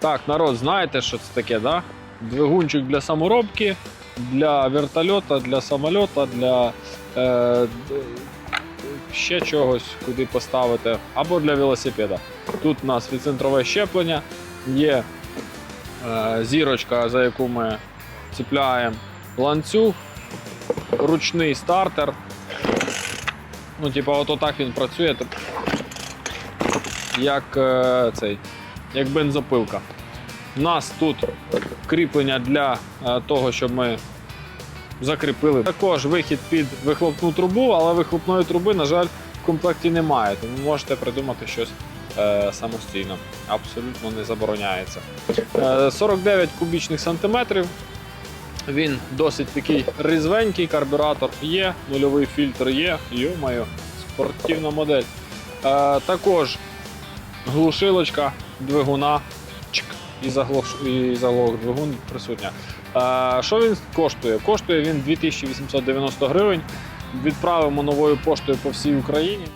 Так, народ, знаєте, що це таке, да? Двигунчик для саморобки, для вертольота, для самольота, для е, ще чогось, куди поставити, або для велосипеда. Тут у нас відцентрове щеплення, є е, зірочка, за яку ми ціпляємо ланцюг, ручний стартер. Ну, типа, от так він працює, як е, цей, як бензопилка. У нас тут кріплення для е, того, щоб ми закріпили. Також вихід під вихлопну трубу, але вихлопної труби, на жаль, в комплекті немає, тому можете придумати щось е, самостійно. Абсолютно не забороняється. Е, 49 кубічних сантиметрів. Він досить такий різвенький, карбюратор є, нульовий фільтр є. Йо-моє, спортивна модель. Е, також глушилочка двигуна. Чик, і заглох, і заглох двигун присутня. Е, що він коштує? Коштує він 2890 гривень. Відправимо новою поштою по всій Україні.